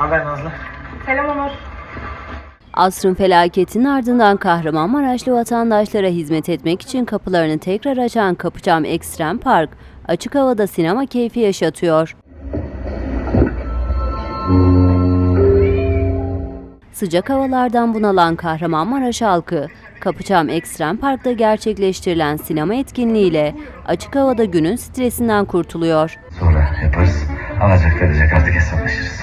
haber Nazlı? Selam Onur. Asrın felaketinin ardından Kahramanmaraşlı vatandaşlara hizmet etmek için kapılarını tekrar açan Kapıcam Ekstrem Park, açık havada sinema keyfi yaşatıyor. Sıcak havalardan bunalan Kahramanmaraş halkı, Kapıçam Ekstrem Park'ta gerçekleştirilen sinema etkinliğiyle açık havada günün stresinden kurtuluyor. Sonra yaparız. Alacak verecek artık hesaplaşırız.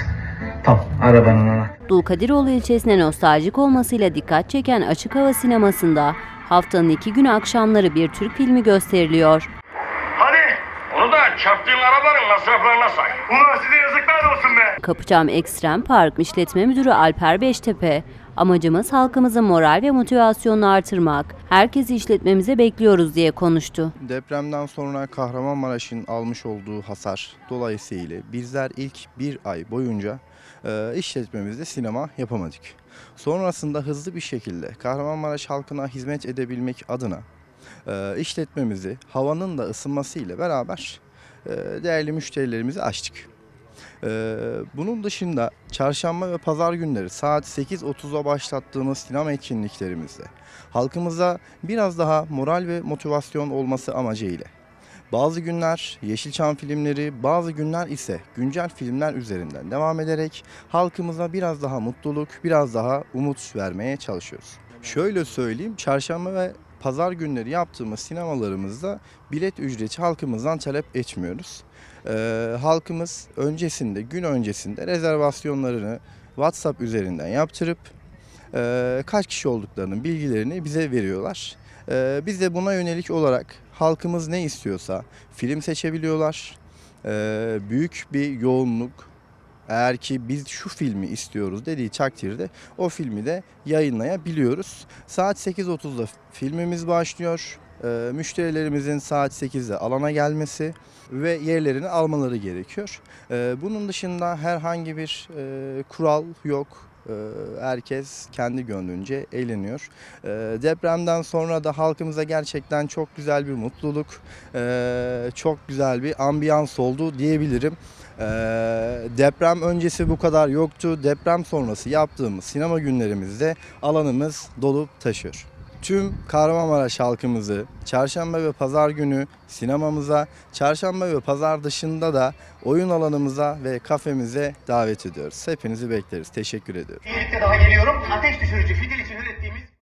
Tamam arabanın anahtarı. Dulkadiroğlu ilçesine nostaljik olmasıyla dikkat çeken açık hava sinemasında haftanın iki günü akşamları bir Türk filmi gösteriliyor. Hadi onu da çarptığın arabanın masraflarına say. Ulan size yazıklar olsun be. Kapıcam Ekstrem Park İşletme Müdürü Alper Beştepe, amacımız halkımızın moral ve motivasyonunu artırmak, herkesi işletmemize bekliyoruz diye konuştu. Depremden sonra Kahramanmaraş'ın almış olduğu hasar dolayısıyla bizler ilk bir ay boyunca e, işletmemizde sinema yapamadık. Sonrasında hızlı bir şekilde Kahramanmaraş halkına hizmet edebilmek adına e, işletmemizi havanın da ısınmasıyla beraber e, değerli müşterilerimizi açtık. Ee, bunun dışında çarşamba ve pazar günleri saat 8.30'a başlattığımız sinema etkinliklerimizde halkımıza biraz daha moral ve motivasyon olması amacıyla bazı günler Yeşilçam filmleri, bazı günler ise güncel filmler üzerinden devam ederek halkımıza biraz daha mutluluk, biraz daha umut vermeye çalışıyoruz. Şöyle söyleyeyim, çarşamba ve pazar günleri yaptığımız sinemalarımızda bilet ücreti halkımızdan talep etmiyoruz. Ee, halkımız öncesinde, gün öncesinde rezervasyonlarını WhatsApp üzerinden yaptırıp e, kaç kişi olduklarının bilgilerini bize veriyorlar. Ee, biz de buna yönelik olarak halkımız ne istiyorsa film seçebiliyorlar. Ee, büyük bir yoğunluk eğer ki biz şu filmi istiyoruz dediği takdirde o filmi de yayınlayabiliyoruz. Saat 8.30'da filmimiz başlıyor. Ee, müşterilerimizin saat 8'de alana gelmesi ve yerlerini almaları gerekiyor. Ee, bunun dışında herhangi bir e, kural yok. Ee, herkes kendi gönlünce eğleniyor. Depremden sonra da halkımıza gerçekten çok güzel bir mutluluk, e, çok güzel bir ambiyans oldu diyebilirim. Ee, deprem öncesi bu kadar yoktu. Deprem sonrası yaptığımız sinema günlerimizde alanımız dolup taşıyor. Tüm Kahramanmaraş halkımızı çarşamba ve pazar günü sinemamıza, çarşamba ve pazar dışında da oyun alanımıza ve kafemize davet ediyoruz. Hepinizi bekleriz. Teşekkür ediyorum. Bir daha geliyorum. Ateş düşürücü fitil için üretim.